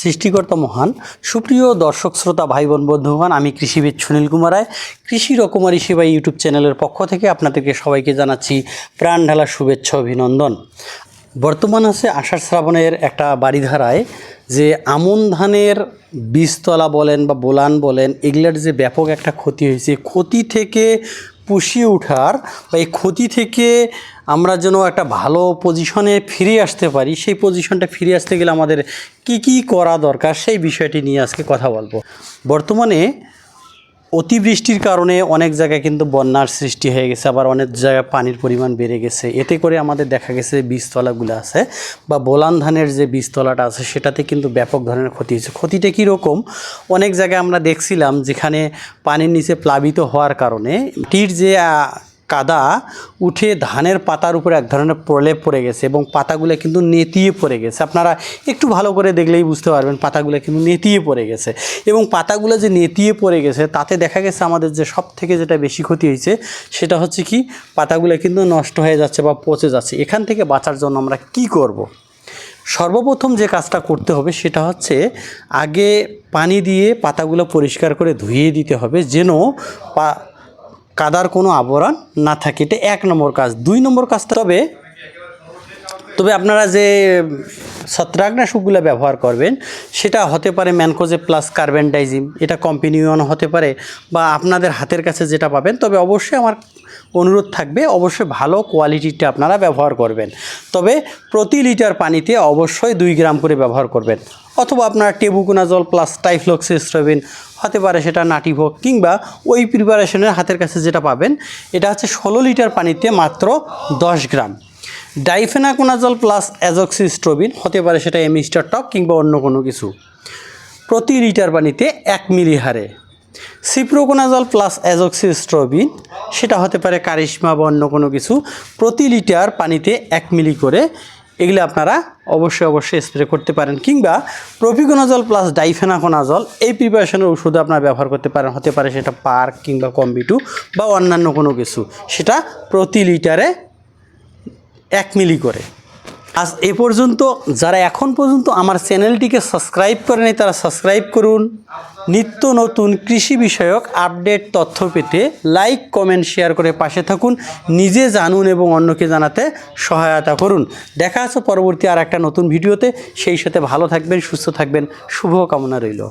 সৃষ্টিকর্তা মহান। সুপ্রিয় দর্শক, শ্রোতা ভাই বোন বন্ধুগণ, আমি কৃষিবিদ সুনীল কুমার রায়। কৃষি রকমারি সেবা ইউটিউব চ্যানেলের পক্ষ থেকে আপনাদেরকে সবাইকে জানাচ্ছি প্রাণ ঢালা শুভেচ্ছা, অভিনন্দন। বর্তমান আছে আষাঢ় শ্রাবণের একটা বাড়িধারায় যে আমন ধানের বীজতলা বলেন বা বোলান বলেন, এগুলার যে ব্যাপক একটা ক্ষতি হয়েছে। ক্ষতি থেকে পুষিয়ে ওঠার বা এই ক্ষতি থেকে আমরা যেন একটা ভালো পজিশনে ফিরে আসতে পারি, সেই পজিশনটা ফিরে আসতে গেলে আমাদের কি কি করা দরকার সেই বিষয়টি নিয়ে আজকে কথা বলব। বর্তমানে অতিবৃষ্টির কারণে অনেক জায়গায় কিন্তু বন্যার সৃষ্টি হয়ে গেছে, আবার অনেক জায়গায় পানির পরিমাণ বেড়ে গেছে। এতে করে আমাদের দেখা গেছে বীজতলাগুলো আছে বা বোলান ধানের যে বীজতলাটা আছে, সেটাতে কিন্তু ব্যাপক ধরনের ক্ষতি হয়েছে। ক্ষতিটা কীরকম? অনেক জায়গায় আমরা দেখছিলাম যেখানে পানির নিচে প্লাবিত হওয়ার কারণে টির যে কাদা উঠে ধানের পাতার উপরে এক ধরনের প্রলেপ পড়ে গেছে এবং পাতাগুলো কিন্তু নেতিয়ে পড়ে গেছে। আপনারা একটু ভালো করে দেখলেই বুঝতে পারবেন পাতাগুলো কিন্তু নেতিয়ে পড়ে গেছে। এবং পাতাগুলো যে নেতিয়ে পড়ে গেছে, তাতে দেখা গেছে আমাদের যে সব থেকে যেটা বেশি ক্ষতি হয়েছে, সেটা হচ্ছে কি, পাতাগুলো কিন্তু নষ্ট হয়ে যাচ্ছে বা পচে যাচ্ছে। এখান থেকে বাঁচার জন্য আমরা কি করব। সর্বপ্রথম যে কাজটা করতে হবে, সেটা হচ্ছে আগে পানি দিয়ে পাতাগুলো পরিষ্কার করে ধুয়ে দিতে হবে, যেন কাদার কোনো আবরণ না থাকে। এটা এক নম্বর কাজ। দুই নম্বর কাজ তবে তবে আপনারা যে ছত্রাকনাশকগুলো ব্যবহার করবেন, সেটা হতে পারে ম্যানকোজে প্লাস কার্বেন্ডাইজিম, এটা কম্পিনিয়ন হতে পারে বা আপনাদের হাতের কাছে যেটা পাবেন, তবে অবশ্যই আমার অনুরোধ থাকবে, অবশ্যই ভালো কোয়ালিটিটা আপনারা ব্যবহার করবেন। তবে প্রতি লিটার পানিতে অবশ্যই দুই গ্রাম করে ব্যবহার করবেন, অথবা আপনারা টেবুকুনাজল প্লাস টাইফ্লক্সিস্ট্রবিন হতে পারে সেটা নাটিভোগ কিংবা ওই প্রিপারেশনের হাতের কাছে যেটা পাবেন, এটা হচ্ছে ষোলো লিটার পানিতে মাত্র দশ গ্রাম। ডাইফেনাকোনাজল প্লাস অ্যাজক্সিস্ট্রোবিন, হতে পারে সেটা এমিস্টার টপ কিংবা অন্য কোনো কিছু, প্রতি লিটার পানিতে এক মিলি হারে সিপ্রোকোনাজল প্লাস অ্যাজক্সিস্ট্রোবিন, সেটা হতে পারে কারিশমা বা অন্য কোনো কিছু, প্রতি লিটার পানিতে এক মিলি করে, এগুলো আপনারা অবশ্যই অবশ্যই স্প্রে করতে পারেন। কিংবা প্রপিকোনাজল প্লাস ডাইফেনাকোনাজল, এই প্রিপারেশনের ওষুধ আপনারা ব্যবহার করতে পারেন। হতে পারে সেটা পার্ক কিংবা কম্বিটু বা অন্যান্য কোনো কিছু, সেটা প্রতি লিটারে এক মিলি করে। আজ এ পর্যন্ত যারা এখন পর্যন্ত আমার চ্যানেলটিকে সাবস্ক্রাইব করেনি, তারা সাবস্ক্রাইব করুন। নিত্য নতুন কৃষি বিষয়ক আপডেট তথ্য পেতে লাইক, কমেন্ট, শেয়ার করে পাশে থাকুন। নিজে জানুন এবং অন্যকে জানাতে সহায়তা করুন। দেখা আছে পরবর্তী আর একটা নতুন ভিডিওতে। সেই সাথে ভালো থাকবেন, সুস্থ থাকবেন। শুভ কামনা রইল।